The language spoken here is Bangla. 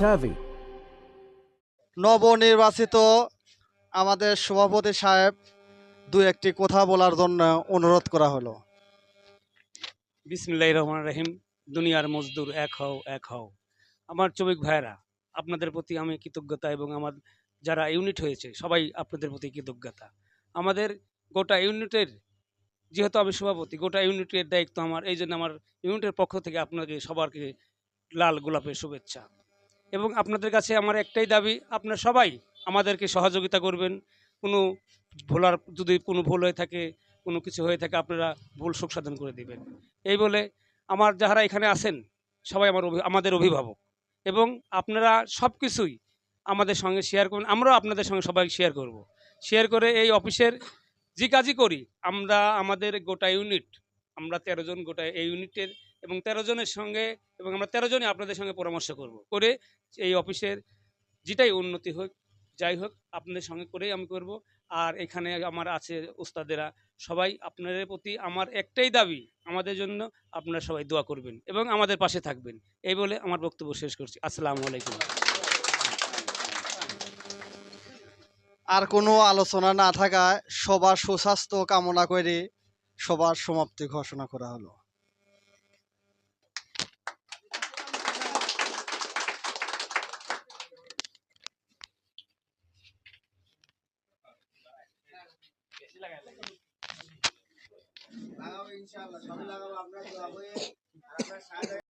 savvy. নবনির্বাচিত আমাদের সভাপতি সাহেব দু একটি কথা বলার জন্য অনুরোধ করা হলো। বিসমিল্লাহ রহমান রহিম। দুনিয়ার মজদুর এক হও এক হও। আমার চবিক ভাইয়েরা আপনাদের প্রতি আমি কৃতজ্ঞতা এবং আমার যারা ইউনিট হয়েছে সবাই আপনাদের প্রতি কৃতজ্ঞতা। আমাদের গোটা ইউনিটের যেহেতু আমি সভাপতি গোটা ইউনিটের দায়িত্ব আমার। এই জন্য আমার ইউনিটের পক্ষ থেকে আপনাকে সবারকে লাল গোলাপের শুভেচ্ছা। এবং আপনাদের কাছে আমার একটাই দাবি, আপনারা সবাই আমাদেরকে সহযোগিতা করবেন। কোনো ভোলার যদি কোনো ভুল হয়ে থাকে, কোনো কিছু হয়ে থাকে, আপনারা ভুল সুখ সাধন করে দিবেন। এই বলে আমার যারা এখানে আছেন, সবাই আমার আমাদের অভিভাবক। এবং আপনারা সব কিছুই আমাদের সঙ্গে শেয়ার করবেন। আমরাও আপনাদের সঙ্গে সবাই শেয়ার করব। শেয়ার করে এই অফিসের যে কাজই করি, আমরা আমাদের গোটা ইউনিট আমরা তেরো জন গোটা এই ইউনিটের এবং তেরো জনের সঙ্গে এবং আমরা তেরো জনই আপনাদের সঙ্গে পরামর্শ করব। করে এই অফিসের যেটাই উন্নতি হোক, যাই হোক, আপনাদের সঙ্গে করেই আমি করব। আর এখানে আমার আছে ওস্তাদেরা সবাই আপনাদের প্রতি আমার একটাই দাবি, আমাদের জন্য আপনারা সবাই দোয়া করবেন এবং আমাদের পাশে থাকবেন। এই বলে আমার বক্তব্য শেষ করছি। আসসালামু আলাইকুম। আর কোনো আলোচনা না থাকায় সবার সুস্বাস্থ্য কামনা করে সবার সমাপ্তি ঘোষণা করা হলো। লাগাও ইনশাআল্লাহ সবাই লাগাবো আমরা লাগাবো